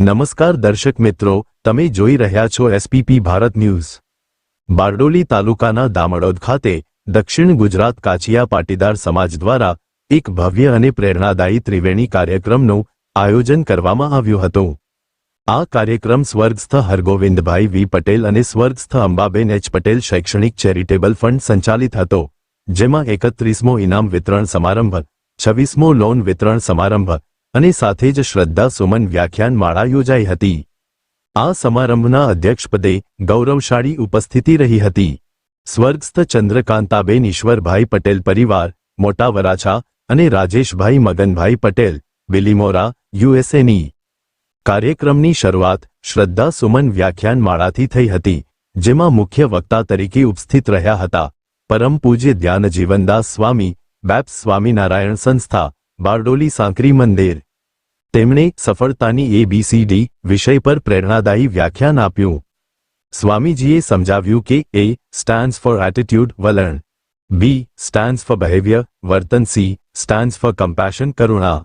નમસ્કાર દર્શક મિત્રો, તમે જોઈ રહ્યા છો એસપીપી ભારત ન્યૂઝ. બારડોલી તાલુકાના દામડોદ ખાતે દક્ષિણ ગુજરાત કાચિયા પાટીદાર સમાજ દ્વારા એક ભવ્ય અને પ્રેરણાદાયી ત્રિવેણી કાર્યક્રમનું આયોજન કરવામાં આવ્યું હતું. આ કાર્યક્રમ સ્વર્ગસ્થ હરગોવિંદભાઈ વી પટેલ અને સ્વર્ગસ્થ અંબાબેન એચ પટેલ શૈક્ષણિક ચેરિટેબલ ફંડ સંચાલિત હતો, જેમાં એકત્રીસમો ઇનામ વિતરણ સમારંભ, છવ્વીસમો લોન વિતરણ સમારંભ અને સાથે જ શ્રદ્ધા સુમન વ્યાખ્યાન માળા યોજાઈ હતી. આ સમારંભના અધ્યક્ષપદે ગૌરવશાળી ઉપસ્થિતિ રહી હતી. સ્વર્ગસ્થ ચંદ્રકાંતાબેન ઈશ્વરભાઈ પટેલ પરિવાર, મોટા વરાછા અને રાજેશભાઈ મગનભાઈ પટેલ બિલીમોરા યુએસએની. કાર્યક્રમની શરૂઆત શ્રદ્ધા સુમન વ્યાખ્યાન માળાથી થઈ હતી, જેમાં મુખ્ય વક્તા તરીકે ઉપસ્થિત રહ્યા હતા. પરમ પૂજ્ય ધ્યાન જીવનદાસ સ્વામી બેપ્સ સ્વામિનારાયણ સંસ્થા બારડોલી સાંકરી મંદિર. તેમણે સફળતાની એબીસીડી વિષય પર પ્રેરણાદાયી વ્યાખ્યાન આપ્યું. સ્વામીજીએ સમજાવ્યું કે એ સ્ટેન્ડ્સ ફોર એટીટ્યુડ વલણ. બી સ્ટાન્સ ફોર બિહેવિયર વર્તન. સી સ્ટેન્ડ્સ ફોર કમ્પેશન કરુણા.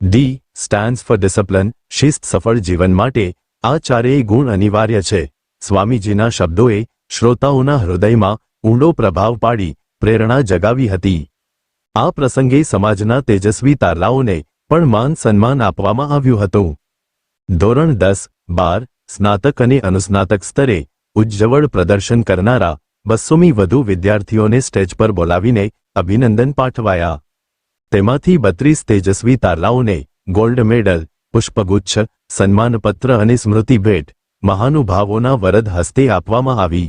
ડી સ્ટાન્સ ફોર ડિસિપ્લિન શિસ્ત, સફળ જીવન માટે આ ચારેય ગુણ અનિવાર્ય છે. સ્વામીજીના શબ્દોએ શ્રોતાઓના હૃદયમાં ઊંડો પ્રભાવ પાડી, પ્રેરણા જગાવી હતી. આ પ્રસંગે સમાજના તેજસ્વી તારલાઓને પણ માન સન્માન આપવામાં આવ્યું હતું. ધોરણ દસ, બાર, સ્નાતક અને અનુસ્નાતક સ્તરે ઉજ્જવળ પ્રદર્શન કરનારા બસ્સોમી વધુ વિદ્યાર્થીઓને સ્ટેજ પર બોલાવીને અભિનંદન પાઠવાયા. તેમાંથી બત્રીસ તેજસ્વી તારલાઓને ગોલ્ડ મેડલ, પુષ્પગુચ્છ, સન્માનપત્ર અને સ્મૃતિ ભેટ મહાનુભાવોના વરદ હસ્તે આપવામાં આવી.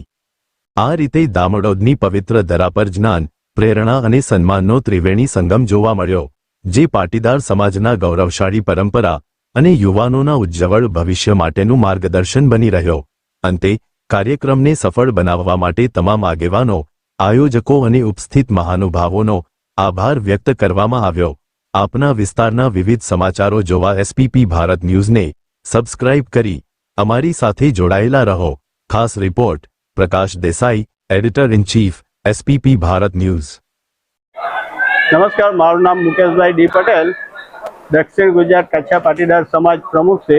આ રીતે દામડોદની પવિત્ર ધરા પર જ્ઞાન પ્રેરણા અને સન્માનનો ત્રિવેણી સંગમ જોવા મળ્યો, જે પાટીદાર સમાજના ગૌરવશાળી પરંપરા અને યુવાનોના ઉજ્જવળ ભવિષ્ય માટેનું માર્ગદર્શન બની રહ્યો. અંતે, કાર્યક્રમને સફળ બનાવવા માટે તમામ આગેવાનો, આયોજકો અને ઉપસ્થિત મહાનુભાવોનો આભાર વ્યક્ત કરવામાં આવ્યો. આપના વિસ્તારના વિવિધ સમાચારો જોવા એસપીપી ભારત ન્યૂઝને સબસ્ક્રાઇબ કરી અમારી સાથે જોડાયેલા રહો. ખાસ report Prakash Desai editor in chief SPP Bharat news નમસ્કાર, મારું નામ મુકેશભાઈ ડી પટેલ. દક્ષિણ ગુજરાત કચ્છા પાટીદાર સમાજ પ્રમુખ છે.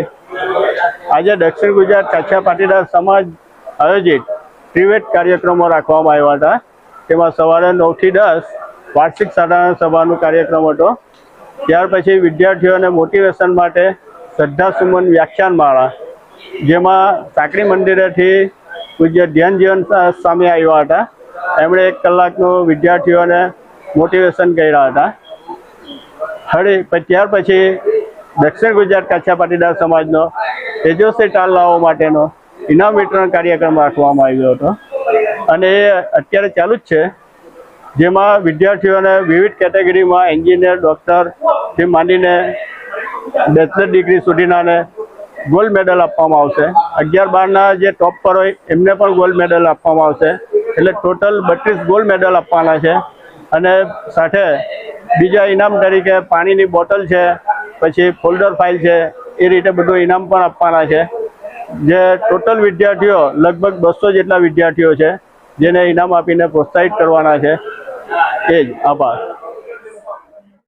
આજે દક્ષિણ ગુજરાત કચ્છા પાટીદાર સમાજ આયોજિત ત્રિવેટ કાર્યક્રમો રાખવામાં આવ્યા હતા. તેમાં સવારે નવથી દસ વાર્ષિક સાધારણ સભાનો કાર્યક્રમ હતો. ત્યાર પછી વિદ્યાર્થીઓને મોટિવેશન માટે શ્રદ્ધા સુમન વ્યાખ્યાન માળા જેમાં સાંકડી મંદિરેથી પૂજ્ય ધ્યાનજીવન સામે આવ્યા હતા. એમણે એક કલાકનું વિદ્યાર્થીઓને મોટિવેશન કર્યા હતા. હળી ત્યાર પછી દક્ષિણ ગુજરાત કાછા પાટીદાર સમાજનો તેજસ્વી તાલલાઓ માટેનો ઇનામ વિતરણ કાર્યક્રમ રાખવામાં આવ્યો હતો. અને એ અત્યારે ચાલુ જ છે. જેમાં વિદ્યાર્થીઓને વિવિધ કેટેગરીમાં એન્જિનિયર ડૉક્ટરથી માંડીને બેચલર ડિગ્રી સુધીનાને ગોલ્ડ મેડલ આપવામાં આવશે. અગિયાર બારના જે ટોપ પર હોય, એમને પણ ગોલ્ડ મેડલ આપવામાં આવશે. એટલે ટોટલ બત્રીસ ગોલ્ડ મેડલ આપવાના છે. અને સાથે બીજા ઇનામ તરીકે પાણીની બોટલ છે, પછી ફોલ્ડર ફાઇલ છે, એ રીતે બધું ઇનામ પણ આપવાના છે. જે ટોટલ વિદ્યાર્થીઓ, લગભગ બસો જેટલા વિદ્યાર્થીઓ છે, જેને ઇનામ આપીને પ્રોત્સાહિત કરવાના છે. એ જ. આભાર.